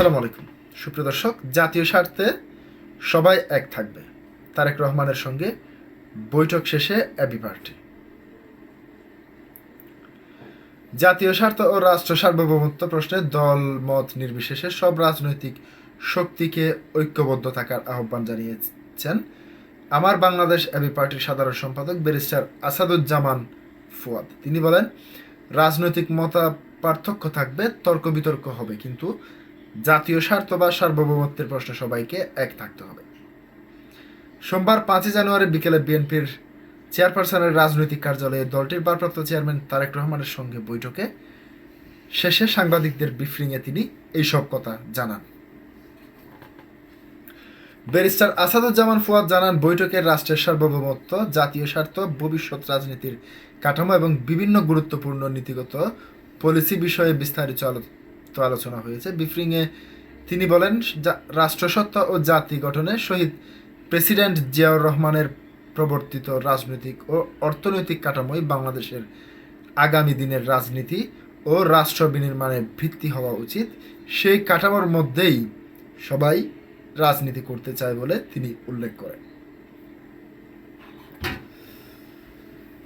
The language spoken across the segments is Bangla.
আসসালামু আলাইকুম। সুপ্রিয় দর্শক, জাতীয় স্বার্থে সবাই এক থাকবে। তারেক রহমানের সঙ্গে বৈঠক শেষে অ্যাবি পার্টি। জাতীয় স্বার্থ ও রাষ্ট্র সার্বভৌমত্ব প্রশ্নে দল, মত নির্বিশেষে সব রাজনৈতিক শক্তিকে ঐক্যবদ্ধ থাকার আহ্বান জানিয়েছেন আমার বাংলাদেশ অ্যাবি পার্টির সাধারণ সম্পাদক ব্যারিস্টার আসাদুজ্জামান ফুয়াদ। তিনি বলেন, রাজনৈতিক মতা পার্থক্য থাকবে তর্ক বিতর্ক হবে, কিন্তু জাতীয় স্বার্থ বা সার্বভৌমত্বের প্রশ্নে সবাইকে এক থাকতে হবে। সোমবার পাঁচই জানুয়ারি বিকেলে বিএনপির চেয়ারপারসনের রাজনৈতিক কার্যালয়ে দলটির ভারপ্রাপ্ত চেয়ারম্যান তারেক রহমানের সঙ্গে বৈঠকে শেষে সাংবাদিকদের ব্রিফিংয়ে তিনি এইসব কথা জানান। ব্যারিস্টার আসাদুজ্জামান ফুয়াদ জানান বৈঠকের রাষ্ট্রের সার্বভৌমত্ব, জাতীয় স্বার্থ, ভবিষ্যৎ রাজনীতির কাঠামো এবং বিভিন্ন গুরুত্বপূর্ণ নীতিগত পলিসি বিষয়ে বিস্তারিত তো আলোচনা হয়েছে। ব্রিফিংয়ে তিনি বলেন রাষ্ট্রসত্তা ও জাতি গঠনে শহীদ প্রেসিডেন্ট জিয়াউর রহমানের প্রবর্তিত রাজনৈতিক ও অর্থনৈতিক কাঠামোই বাংলাদেশের আগামী দিনের রাজনীতি ও রাষ্ট্র বিনির্মাণের ভিত্তি হওয়া উচিত। সেই কাঠামোর মধ্যেই সবাই রাজনীতি করতে চায় বলে তিনি উল্লেখ করেন।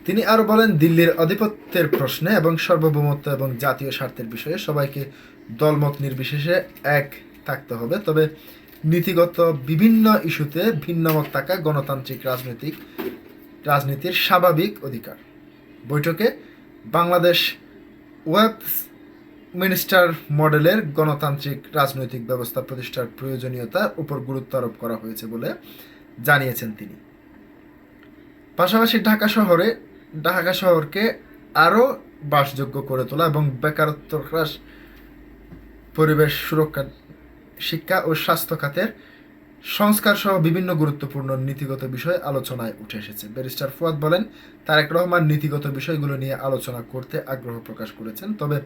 তিনি আরও বলেন, দিল্লির আধিপত্যের প্রশ্নে এবং সার্বভৌমত্ব এবং জাতীয় স্বার্থের বিষয়ে সবাইকে দলমত নির্বিশেষে এক থাকতে হবে। তবে নীতিগত বিভিন্ন ইস্যুতে ভিন্নমত থাকা গণতান্ত্রিক রাজনৈতিক, রাজনীতির স্বাভাবিক অধিকার। বৈঠকে বাংলাদেশ ওয়েব মিনিস্টার মডেলের গণতান্ত্রিক রাজনৈতিক ব্যবস্থা প্রতিষ্ঠার প্রয়োজনীয়তার উপর গুরুত্ব আরোপ করা হয়েছে বলে জানিয়েছেন তিনি। পাশাপাশি ঢাকা শহরে, ঢাকা শহরকে আরও বাসযোগ্য করে তোলা এবং বেকারত্ব হ্রাস পরিবেশ সুরক্ষা, শিক্ষা ও স্বাস্থ্য খাতের সংস্কার সহ বিভিন্ন গুরুত্বপূর্ণ নীতিগত বিষয় আলোচনায় উঠে এসেছে। ব্যারিস্টার ফুয়াদ বলেন, তারেক রহমান নীতিগত বিষয়গুলো নিয়ে আলোচনা করতে আগ্রহ প্রকাশ করেছেন, তবে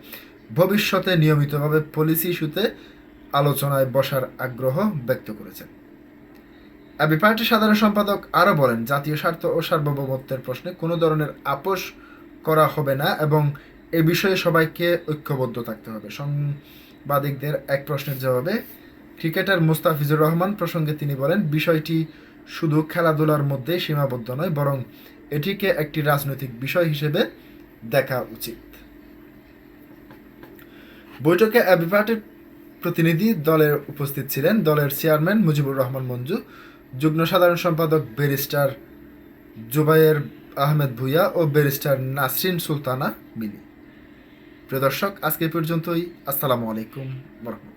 ভবিষ্যতে নিয়মিতভাবে পলিসি ইস্যুতে আলোচনায় বসার আগ্রহ ব্যক্ত করেছেন। আবি পার্টির সাধারণ সম্পাদক আরও বলেন, জাতীয় স্বার্থ ও সার্বভৌমত্বের প্রশ্নে কোনো ধরনের আপোষ করা হবে না এবং এ বিষয়ে সবাইকে ঐক্যবদ্ধ থাকতে হবে। সাংবাদিকদের এক প্রশ্নের জবাবে, ক্রিকেটার মুস্তাফিজুর রহমান প্রসঙ্গে তিনি বলেন, বিষয়টি শুধু খেলাধুলার মধ্যেই সীমাবদ্ধ নয়, বরং এটিকে একটি রাজনৈতিক বিষয় হিসেবে দেখা উচিত। বৈঠকে পার্টির প্রতিনিধি দলের উপস্থিত ছিলেন দলের চেয়ারম্যান মুজিবুর রহমান মঞ্জু, যুগ্ম সাধারণ সম্পাদক ব্যারিস্টার জুবাইর আহমেদ ভুইয়া ও ব্যারিস্টার নাসরিন সুলতানা মিলি। প্রিয় দর্শক আজকে পর্যন্তই। আসসালামু আলাইকুম রহমতুল্লাহ।